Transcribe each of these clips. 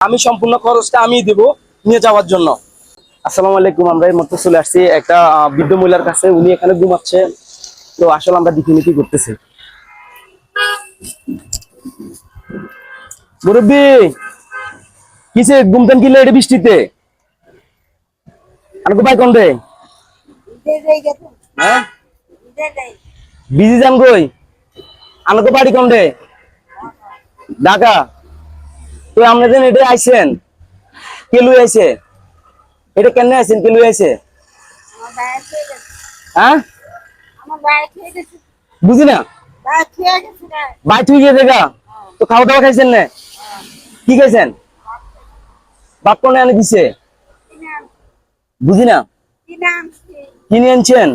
আমি সম্পূর্ণ খরচটা আমি দেব নিয়ে যাওয়ার জন্য। আসসালামু আলাইকুম আমরা এই মতো চলে আসছি একটা বৃদ্ধ মহিলার কাছে। উনি এখানে ঘুমাচ্ছে। তো আসলে আমরা দেখি কি করতেছি। মুরব্বী কিসে ঘুমতেন কি লেডি বৃষ্টিতে? আর কোথায় কোন রে? হ্যাঁ? বিজি যান কই? আনকো বাড়ি কোন রে? ঢাকা? তো আপনাদের এটা আইছেন। কে লুই আইছে? এটা কেন আইছেন? কে লুই আইছে? হ্যাঁ? বুঝি না? তো খাওয়া দাওয়া খাইছেন না? কি খাইছেন? বাপ কোনে আনে দিছে? বুঝি না? কিনে আনছেন?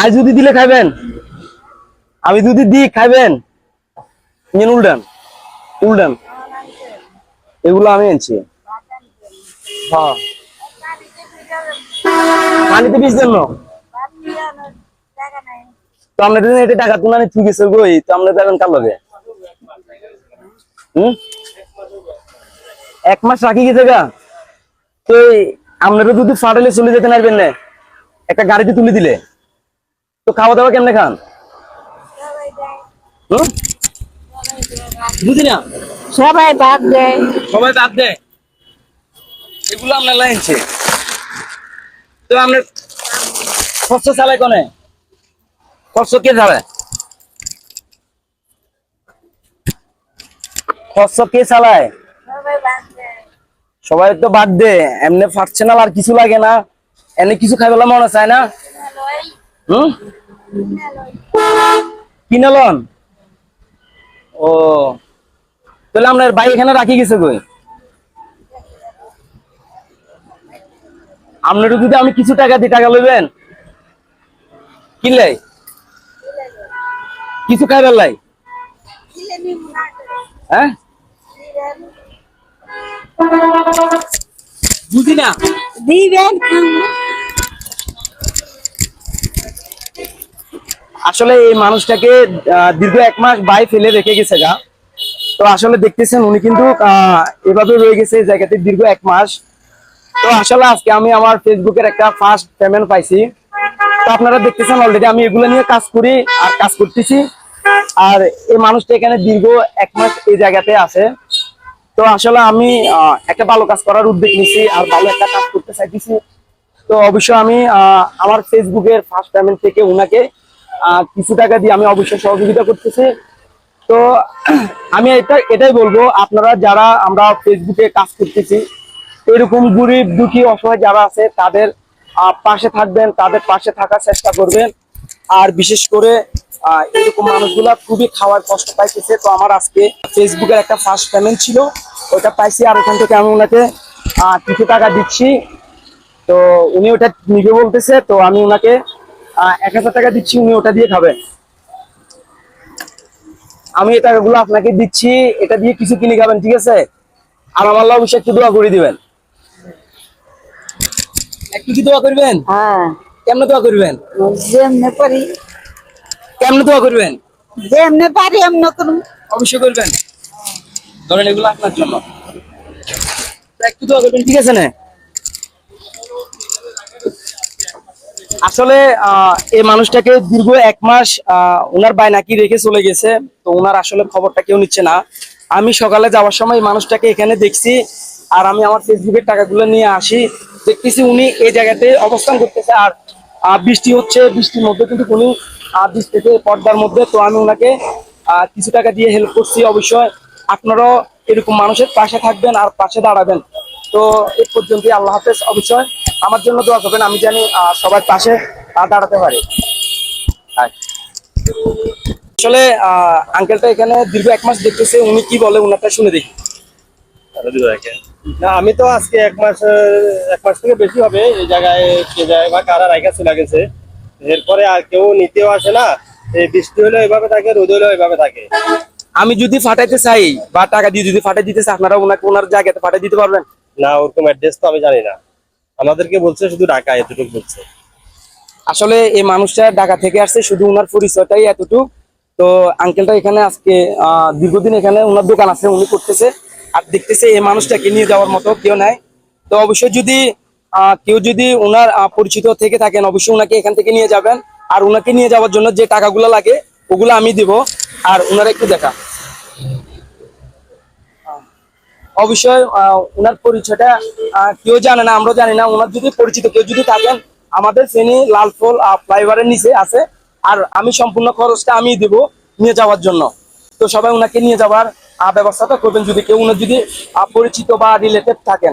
আজ যদি দিলে খাইবেন? আমি যদি দিই খাইবেন? নিন উল্টান। উল্টান। এগুলো আমি আনছি হ্যাঁ। পানিতে বীজ তো এটা টাকা তুলে ঠিক আছে গই তো লগে? হুম? এক মাস রাখি গেছে গা। তো আপনারা যদি ফাটালে চলে যেতে পারবেন না। একটা গাড়িতে তুলে দিলে। তো খাওয়া দাওয়া কেমনে খান? বুঝি না? সবাই বাদ দেয়। সবাই বাদ দেয়? এগুলো আপনার লাইনছে। তো আপনার খরচ চালায় কনে? খরচ কে চালায়? খরচ কে চালায়? সবাই বাদ তো বাদ দে এমনি ফাটছে না আর কিছু লাগে না। এমনি কিছু খাইবেলা মনে চায় না? হম? কিনে লন? ও। তাহলে আপনার ভাই এখানে রাখি গেছে কই? আপনার যদি আমি কিছু টাকা দিই টাকা লইবেন? কিনলে কিছু খাইবার লাই? হ্যাঁ? বুঝি না? দিবেন। আসলে এই মানুষটাকে দীর্ঘ এক মাস বাই ফেলে রেখে গেছে গা। তো আসলে দেখতেছেন উনি কিন্তু এভাবে রয়ে গেছে জায়গাতে দীর্ঘ এক মাস। তো আসলে আজকে আমি আমার ফেসবুকের একটা ফার্স্ট পেমেন্ট পাইছি। তো আপনারা দেখতেছেন অলরেডি আমি এগুলো নিয়ে কাজ করি আর কাজ করতেছি। আর এই মানুষটা এখানে দীর্ঘ এক মাস এই জায়গাতে আছে। তো আসলে আমি একটা ভালো কাজ করার উদ্যোগ নিছি আর ভালো একটা কাজ করতে চাইতেছি। তো অবশ্যই আমি আমার ফেসবুকের ফার্স্ট পেমেন্ট থেকে আহ, কিছু টাকা দিয়ে আমি অবশ্যই সহযোগিতা করতেছি। তো আমি এটা, এটাই বলব, আপনারা যারা আমরা ফেসবুকে কাজ করতেছি, এরকম গরিব, দুঃখী, অসহায় যারা আছে, তাদের পাশে থাকবেন, তাদের পাশে থাকার চেষ্টা করবেন। আর বিশেষ করে এরকম মানুষগুলা খুবই খাওয়ার কষ্ট পাইতেছে। তো আমার আজকে ফেসবুকের একটা ফার্স্ট পেমেন্ট ছিল ওটা পাইছি আর ওখান থেকে আমি ওনাকে কিছু টাকা দিচ্ছি। তো উনি ওটা নিবে বলতেছে, তো আমি ওনাকে এক হাজার টাকা দিচ্ছি, উনি ওটা দিয়ে খাবেন। আমি এই টাকাগুলো আপনাকে দিচ্ছি এটা দিয়ে কিছু কিনে খাবেন ঠিক আছে? আর আমার অবশ্যই একটু দোয়া করে দিবেন। একটু কি দোয়া করবেন? হ্যাঁ। কেমনে দোয়া করবেন? যেমনে পারি। কেমনে দোয়া করবেন? যেমনে পারি এমন করুন। অবশ্যই করবেন। ধরেন এগুলো আপনার জন্য। একটু দোয়া করবেন ঠিক আছে না? আসলে এই মানুষটাকে দীর্ঘ এক মাস ওনার বাই নাকি রেখে চলে গেছে। তো ওনার আসলে খবরটা কেউ নিচ্ছে না। আমি সকালে যাওয়ার সময় মানুষটাকে এখানে দেখছি আর আমি আমার ফেসবুকের টাকাগুলো নিয়ে আসি। দেখতেছি উনি এই জায়গাতে অবস্থান করতেছে আর বৃষ্টি হচ্ছে বৃষ্টির মধ্যে কিন্তু উনি আহ, বৃষ্টিতে পর্দার মধ্যে। তো আমি ওনাকে কিছু টাকা দিয়ে হেল্প করছি। অবশ্যই আপনারাও এরকম মানুষের পাশে থাকবেন আর পাশে দাঁড়াবেন। তো এই পর্যন্তই। আল্লাহ হাফেজ। অবশ্যই আমার জন্য দোয়া করবেন আমি জানি সবার পাশে দাঁড়াতে পারি। আসলে আহ, আঙ্কেলটা এখানে দীর্ঘ এক মাস দেখতেছে উনি কি বলে উনারটা শুনে দেখি। না আমি তো আজকে এক মাস এক মাস থেকে বেশি হবে এই জায়গায় কে যায় বা কারা রাইখা চলে গেছে। এরপরে আর কেউ নিতেও আসে না এই বৃষ্টি হলে এভাবে থাকে রোদ হলে এভাবে থাকে। আমি যদি ফাটাইতে চাই বা টাকা দিয়ে যদি ফাটাই দিতে চাই আপনারা ওনাকে ওনার জায়গাতে ফাটাই দিতে পারবেন? না ওরকম অ্যাড্রেস তো আমি জানি না। আমাদেরকে বলছে শুধু ঢাকা, এতটুকু বলছে। আসলে এই মানুষটা ঢাকা থেকে আসছে, শুধু ওনার পরিচয়টাই এতটুকু। তো আঙ্কেলটা এখানে আজকে দীর্ঘদিন এখানে ওনার দোকান আছে, উনি করতেছে। আর দেখতেছে এই মানুষটাকে নিয়ে যাওয়ার মতো কেউ নাই। তো অবশ্যই যদি কেউ যদি ওনার পরিচিত থেকে থাকেন, অবশ্যই ওনাকে এখান থেকে নিয়ে যাবেন। আর ওনাকে নিয়ে যাওয়ার জন্য যে টাকাগুলো লাগে, ওগুলো আমি দিব। আর ওনারা একটু দেখা। অবশ্যই ওনার পরিচয়টা কেউ জানে না, আমরা জানি না। ওনার যদি পরিচিত কেউ যদি থাকেন, আমাদের শ্রেণি লালফল ফ্লাইওভারের নিচে আছে। আর আমি সম্পূর্ণ খরচটা আমি দিব নিয়ে যাওয়ার জন্য। তো সবাই ওনাকে নিয়ে যাওয়ার ব্যবস্থাটা করবেন। যদি কেউ ওনার যদি পরিচিত বা রিলেটেড থাকেন